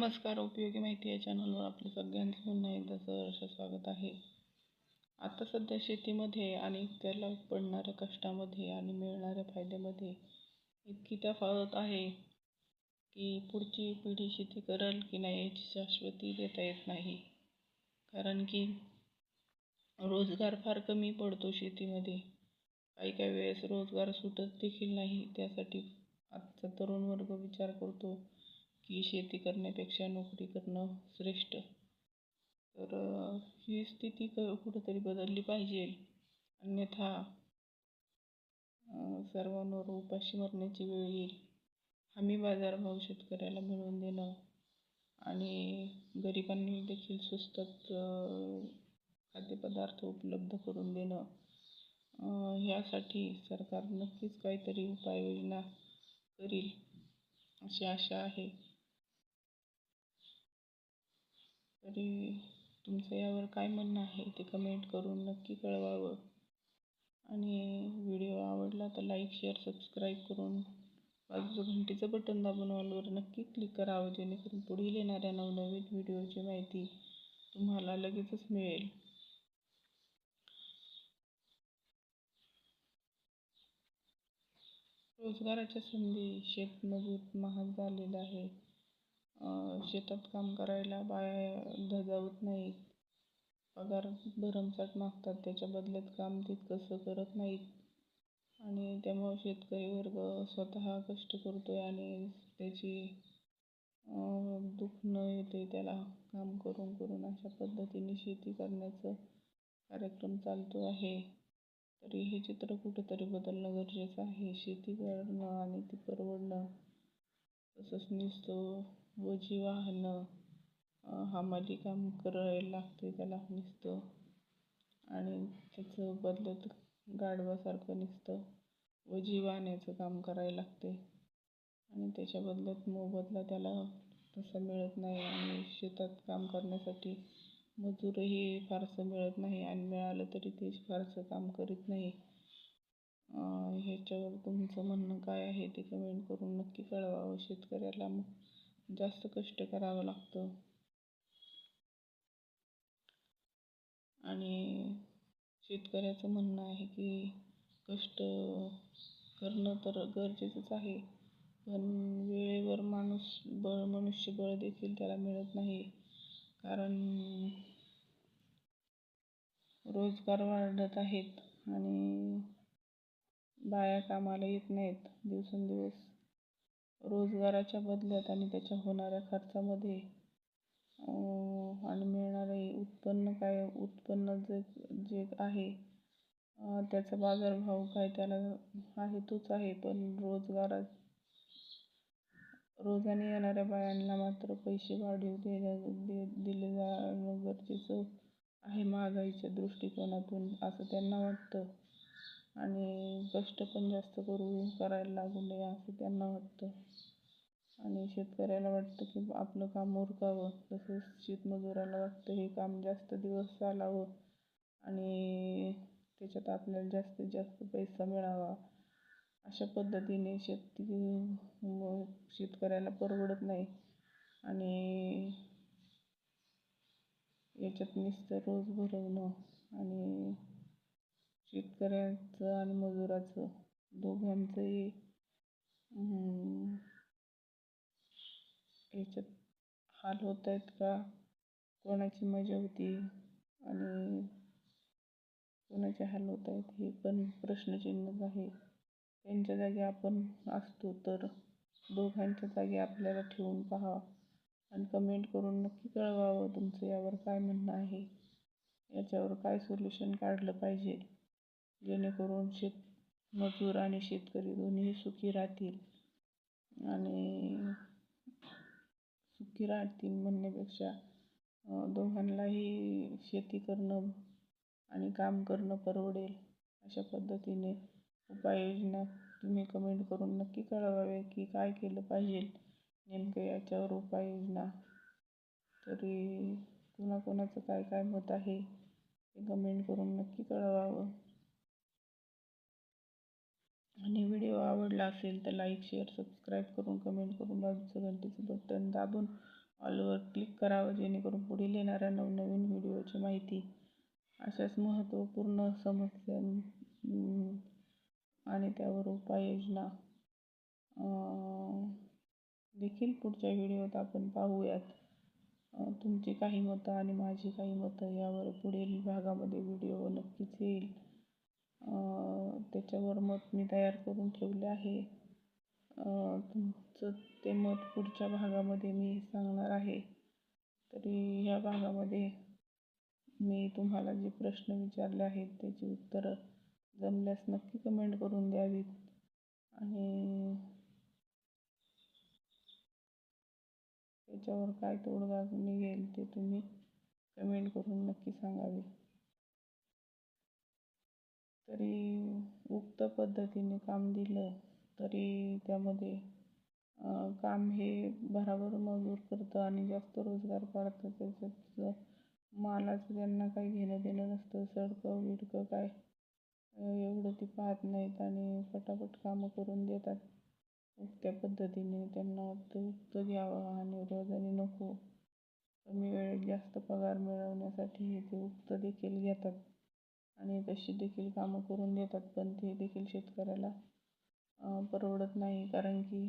नमस्कार उपयोगी माहिती या चॅनलवर आपलं सगळ्यांचं पुन्हा एकदा सहर्ष स्वागत आहे. आता सध्या शेतीमध्ये आणि त्याला पडणाऱ्या कष्टामध्ये आणि मिळणाऱ्या फायद्यामध्ये इतकी त्या तफावत आहे की पुढची पिढी शेती करेल की नाही याची शाश्वती देता येत नाही. कारण की रोजगार फार कमी पडतो शेतीमध्ये. काही काही वेळेस रोजगार सुटत देखील नाही त्यासाठी आजचा तरुण वर्ग विचार करतो की शेती करण्यापेक्षा नोकरी करणं श्रेष्ठ. तर ही स्थिती क कुठंतरी बदलली पाहिजे. अन्यथा सर्वांवर उपाशी मरण्याची वेळ येईल. हमी बाजारभाव शेतकऱ्याला मिळवून देणं आणि गरिबांनी देखील स्वस्तात खाद्यपदार्थ उपलब्ध करून देणं ह्यासाठी सरकार नक्कीच काहीतरी उपाययोजना करील अशी आशा आहे. तरी तुमचं यावर काय म्हणणं आहे ते कमेंट करून नक्की कळवावं. आणि व्हिडिओ आवडला तर लाईक शेअर सबस्क्राईब करून बाजूचं घंटीचं बटन दाबून ऑलवर नक्की क्लिक करावं जेणेकरून पुढील येणाऱ्या नवनवीन व्हिडिओची माहिती तुम्हाला लगेचच मिळेल. रोजगाराच्या संधी शेतमजूर महाग झालेला आहे शेतात काम करायला बाया धजावत नाहीत. पगार भरमसाठ मागतात त्याच्या बदल्यात काम तितकंसं करत नाहीत. आणि त्यामुळं शेतकरी वर्ग स्वतः कष्ट करतो आहे आणि त्याची दुःख न येते त्याला काम करून करून अशा पद्धतीने शेती करण्याचं कार्यक्रम चालतो आहे. तरी हे चित्र कुठंतरी बदलणं गरजेचं आहे. शेती करणं आणि ती परवडणं तसंच नुसतं वजी वाहनं हमाली काम करायला लागते त्याला निसतं. आणि त्याचं बदलत गाढवासारखं निसतं. वजी वाहण्याचं काम करायला लागते आणि त्याच्या बदल्यात मोबदला त्याला तसा मिळत नाही आणि शेतात काम करण्यासाठी मजूरही फारसं मिळत नाही आणि मिळालं तरी ते फारसं काम करीत नाही. ह्याच्यावर तुमचं म्हणणं काय आहे ते कमेंट करून नक्की कळवावं शेतकऱ्याला जास्त कष्ट करावं लागतं. आणि शेतकऱ्याचं म्हणणं आहे की कष्ट करणं तर गरजेचंच आहे पण वेळेवर माणूस बळ मनुष्यबळ देखील त्याला मिळत नाही. कारण रोजगार वाढत आहेत आणि बाया कामाला येत नाहीत दिवसेंदिवस. रोजगाराच्या बदल्यात आणि त्याच्या होणाऱ्या खर्चामध्ये आणि मिळणारे उत्पन्न काय उत्पन्न जे जे आहे त्याचा बाजारभाव काय त्याला आहे तोच आहे पण रोजगारात रोजाने येणाऱ्या बायांना मात्र पैसे वाढीव दे दिले जाणं गरजेचं आहे महागाईच्या दृष्टिकोनातून असं त्यांना वाटतं. आणि कष्ट पण जास्त करू करायला लागू नये असं त्यांना वाटतं. आणि शेतकऱ्याला वाटतं की आपलं काम उरकावं. तसेच शेतमजुराला वाटतं हे काम जास्त दिवस चालावं. आणि त्याच्यात आपल्याला जास्तीत जास्त पैसा मिळावा. अशा पद्धतीने शेती शेतकऱ्याला परवडत नाही. आणि याच्यात नुसतं रोज भरवणं आणि शेतकऱ्याचं आणि मजुराचं दोघांचंही याच्यात हाल होत आहेत का? कोणाची मजा होती आणि कोणाचे हाल होत आहेत हे पण प्रश्नचिन्हच आहे. त्यांच्या जागी आपण असतो तर दोघांच्या जागी आपल्याला ठेवून पहा आणि कमेंट करून नक्की कळवावं तुमचं यावर काय म्हणणं आहे. याच्यावर काय सोल्युशन काढलं पाहिजे? जेणेकरून शेत मजूर आणि शेतकरी दोन्ही सुखी राहतील. आणि सुखी राहतील म्हणण्यापेक्षा दोघांनाही शेती करणं आणि काम करणं परवडेल अशा पद्धतीने उपाययोजना तुम्ही कमेंट करून नक्की कळवावे की काय केलं पाहिजे नेमकं याच्यावर उपाययोजना. तरी कुणाकुणाचं काय काय मत आहे ते कमेंट करून नक्की कळवावं. आणि व्हिडिओ आवडला असेल तर लाईक शेअर सबस्क्राईब करून कमेंट करून बाजूचं घंटीचं बटन दाबून ऑलवर क्लिक करावं जेणेकरून पुढील येणाऱ्या नवनवीन व्हिडिओची माहिती अशाच महत्त्वपूर्ण समस्या आणि त्यावर उपाययोजना देखील पुढच्या व्हिडिओत आपण पाहूयात. तुमची काही मतं आणि माझी काही मतं यावर पुढील भागामध्ये व्हिडिओ नक्कीच येईल. त्याच्यावर मत मी तयार करून ठेवले आहे. तुमचं ते मत पुढच्या भागामध्ये मी सांगणार आहे. तरी ह्या भागामध्ये मी तुम्हाला जे प्रश्न विचारले आहेत त्याची उत्तरं जमल्यास नक्की कमेंट करून द्यावीत. आणि त्याच्यावर काय तोडगा निघेल ते तुम्ही कमेंट करून नक्की सांगावे. तरी उक्त पद्धतीने काम दिलं तरी त्यामध्ये काम हे भराभर मजूर करतं आणि जास्त रोजगार पाडतं. त्याच्यात मालाचं त्यांना काही घेणं देणं नसतं. सडकं बिडकं काय एवढं ती पाहत नाहीत आणि फटाफट कामं करून देतात. त्या पद्धतीने त्यांना वाटतं उक्त घ्यावं आणि रोजाने नको. कमी वेळेत जास्त पगार मिळवण्यासाठी ते उक्त देखील घेतात. आणि तशी देखील कामं करून देतात पण ते देखील शेतकऱ्याला परवडत नाही. कारण की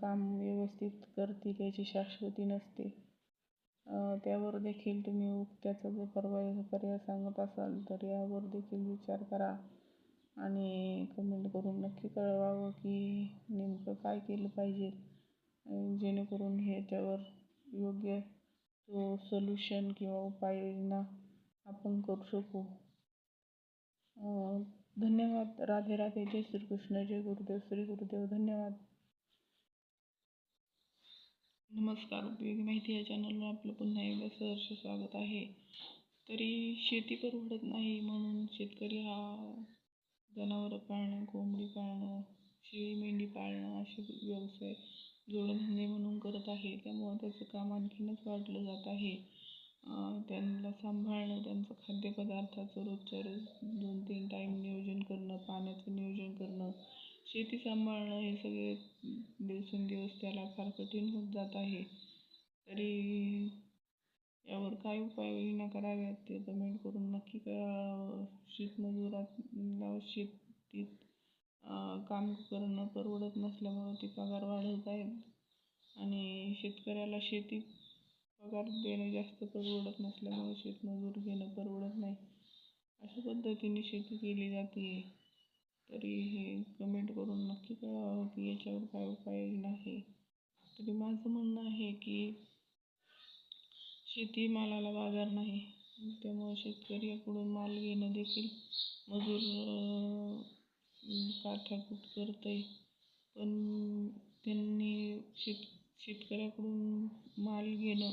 काम व्यवस्थित करतील याची शाश्वती नसते. त्यावर देखील तुम्ही उक्त्याचा जर परवा पर्याय सांगत असाल तर यावर देखील विचार करा. आणि कमेंट करून नक्की कळवावं की नेमकं काय केलं पाहिजे. जेणेकरून ह्याच्यावर योग्य तो सोल्युशन किंवा उपाययोजना आपण करू शकू. धन्यवाद. राधे राधे. जय श्रीकृष्ण. जय गुरुदेव. श्री गुरुदेव. धन्यवाद. नमस्कार. उपयोगी माहिती या चॅनलवर आपलं पुन्हा एकदा सहर्ष स्वागत आहे. तरी शेती परवडत नाही म्हणून शेतकरी हा जनावरं पाळणं कोंबडी पाळणं शेळी मेंढी पाळणं असे व्यवसाय जोडधंदे म्हणून करत आहे. त्यामुळं त्याचं काम आणखीनच वाढलं जात आहे. त्यांना सांभाळणं त्यांचं खाद्यपदार्थाचं रोजच्या रोज दोन तीन टाईम नियोजन करणं पाण्याचं नियोजन करणं शेती सांभाळणं हे सगळे दिवसेंदिवस त्याला फार कठीण होत जात आहे. तरी यावर काय उपाययोजना कराव्यात ते कमेंट करून नक्की कळवावं शेतमजुराला शेतीत काम करणं परवडत नसल्यामुळं ते पगार वाढवत आहेत आणि शेतकऱ्याला शेती पगार देणं जास्त परवडत नसल्यामुळे शेतमजूर घेणं परवडत नाही. अशा पद्धतीने शेती केली जाते. तरी हे कमेंट करून नक्की कळवावं की याच्यावर काय उपाययोजना आहे तरी माझं म्हणणं आहे की शेती मालाला बाजार नाही. त्यामुळे शेतकऱ्याकडून माल घेणं देखील मजूर अं, काठाकूट करतंय. पण त्यांनी शेत शेतकऱ्याकडून माल घेणं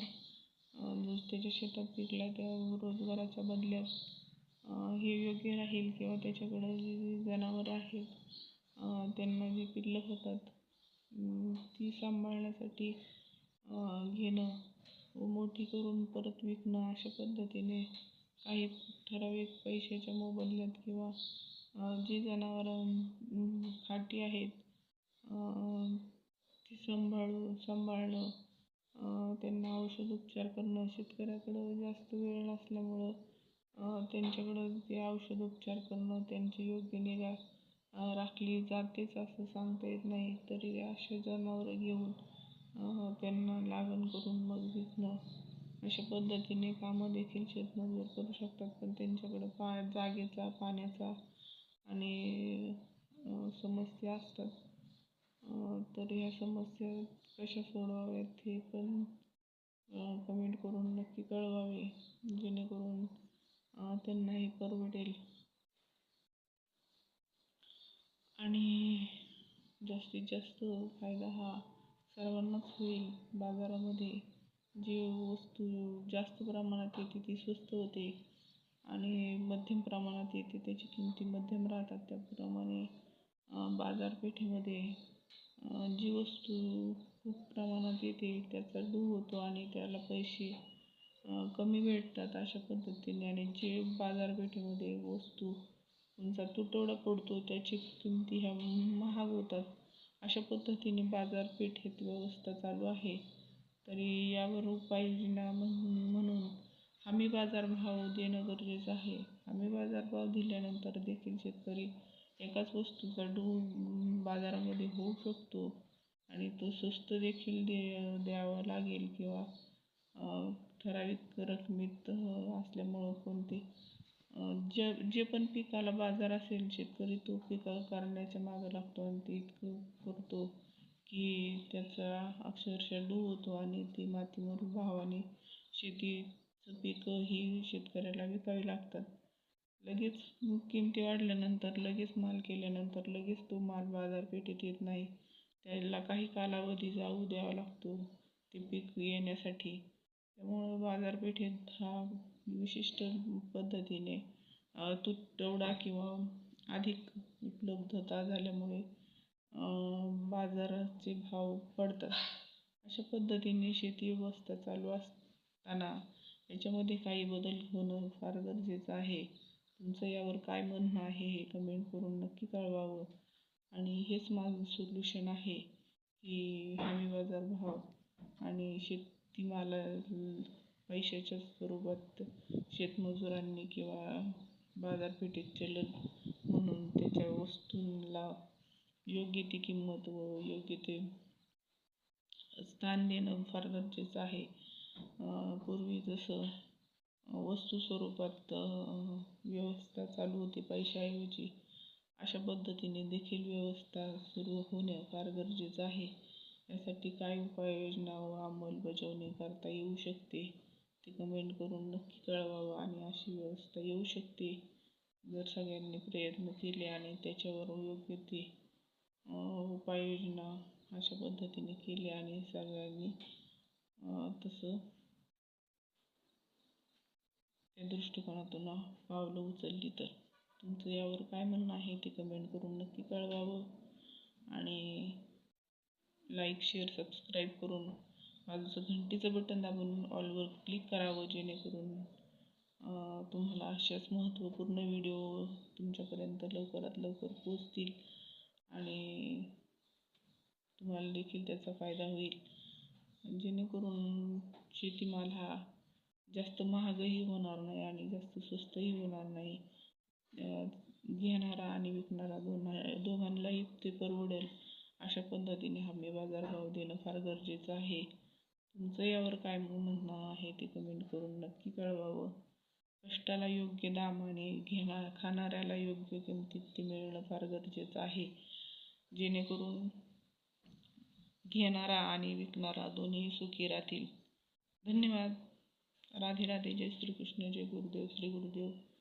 जर त्याच्या शेतात पिकला त्या रोजगाराच्या बदल्यात हे योग्य राहील किंवा त्याच्याकडं जी जनावरं आहेत त्यांना जी पिल्लं होतात ती सांभाळण्यासाठी घेणं व मोठी करून परत विकणं अशा पद्धतीने काही ठराविक पैशाच्या मोबदल्यात किंवा जी जनावरं खाटी आहेत सांभाळू सांभाळणं त्यांना औषध उपचार करणं शेतकऱ्याकडं जास्त वेळ नसल्यामुळं त्यांच्याकडं ते औषध उपचार करणं त्यांची योग्य निगा राखली जातेच असं सांगता येत नाही. तरी अशा जनावरं घेऊन त्यांना लागण करून मग विकणं. अशा पद्धतीने कामं देखील शेतमजूर करू शकतात. पण त्यांच्याकडं पा जागेचा पाण्याचा आणि समस्या असतात. तर ह्या समस्या कशा सोडवाव्यात हे पण कमेंट करून नक्की कळवावे जेणेकरून त्यांनाही परवडेल आणि जास्तीत जास्त फायदा हा सर्वांनाच होईल. बाजारामध्ये जी वस्तू जास्त प्रमाणात येते ती स्वस्त होते. आणि मध्यम प्रमाणात येते त्याची किमती मध्यम राहतात. त्याप्रमाणे बाजारपेठेमध्ये जी वस्तू खूप प्रमाणात येते त्याचा डू होतो आणि त्याला पैसे कमी भेटतात अशा पद्धतीने. आणि जे बाजारपेठेमध्ये वस्तू चा तुटवडा पडतो त्याची किमती ह्या महाग होतात. अशा पद्धतीने बाजारपेठेत व्यवस्था चालू आहे. तरी यावर उपाययोजना म्हण- म्हणून हमी बाजारभाव देणं गरजेचं आहे. हमी बाजारभाव दिल्यानंतर देखील शेतकरी एकाच वस्तूचा डू बाजारामध्ये होऊ शकतो आणि तो स्वस्त देखील दे द्यावा लागेल किंवा ठराविक रकमेत असल्यामुळं कोणते अं, जे जे पण पिकाला बाजार असेल शेतकरी तो पिक करण्याच्या मागं लागतो आणि ते इतकं करतो की त्याचा अक्षरशः डू होतो आणि ती मातीमोल भावाने शेतीचं पिकं ही शेतकऱ्याला विकावी लागतात. लगेच किमती वाढल्यानंतर लगेच माल केल्यानंतर लगेच तो माल बाजारपेठेत येत नाही. त्याला काही कालावधी जाऊ द्यावा लागतो ते पीक येण्यासाठी. त्यामुळं बाजारपेठेत हा विशिष्ट पद्धतीने तुटवडा किंवा अधिक उपलब्धता झाल्यामुळे बाजाराचे भाव पडतात. अशा पद्धतीने शेती व्यवस्था चालू असताना याच्यामध्ये काही बदल होणं फार गरजेचं आहे. तुमचं यावर काय म्हणणं आहे हे कमेंट करून नक्की कळवावं. आणि हेच माझं सोल्युशन आहे की हमी बाजार भाव आणि शेतीमाला पैशाच्या स्वरूपात शेतमजुरांनी किंवा बाजारपेठेत चलन म्हणून त्याच्या वस्तूंना योग्य ती किंमत व योग्य ते स्थान देणं फार गरजेचं आहे. पूर्वी जसं वस्तू स्वरूपात व्यवस्था चालू होती पैशाऐवजी. अशा पद्धतीने देखील व्यवस्था सुरू होणं फार गरजेचं आहे. यासाठी काय उपाययोजना व अंमलबजावणी करता येऊ शकते ते कमेंट करून नक्की कळवावं आणि अशी व्यवस्था येऊ शकते. जर सगळ्यांनी प्रयत्न केले आणि त्याच्यावर योग्य ते उपाययोजना अशा पद्धतीने केली आणि सगळ्यांनी तसं त्या दृष्टिकोनातून पावलं उचलली तर? तुमचं यावर काय म्हणणं आहे ते कमेंट करून नक्की कळवावं. आणि लाईक शेअर सबस्क्राईब करून बाजूचं घंटीचं बटन दाबून ऑलवर क्लिक करावं जेणेकरून तुम्हाला अशाच महत्त्वपूर्ण व्हिडिओ तुमच्यापर्यंत लवकरात लवकर पोचतील आणि तुम्हाला देखील त्याचा फायदा होईल. जेणेकरून शेतीमाल हा जास्त महागही होणार नाही आणि जास्त स्वस्तही होणार नाही. घेणारा आणि विकणारा दोन्हा दोघांनाही ते परवडेल अशा पद्धतीने हमी बाजारभाव देणं फार गरजेचं आहे. तुमचं यावर काय म्हणणं आहे ते कमेंट करून नक्की कळवावं. कष्टाला योग्य दामाने घेणा घेणार खाणाऱ्याला योग्य किमतीत ते मिळणं फार गरजेचं आहे. जेणेकरून घेणारा आणि विकणारा दोन्ही सुखी राहतील. धन्यवाद. राधे राधे जय श्रीकृष्ण जय गुरुदेव श्री गुरुदेव.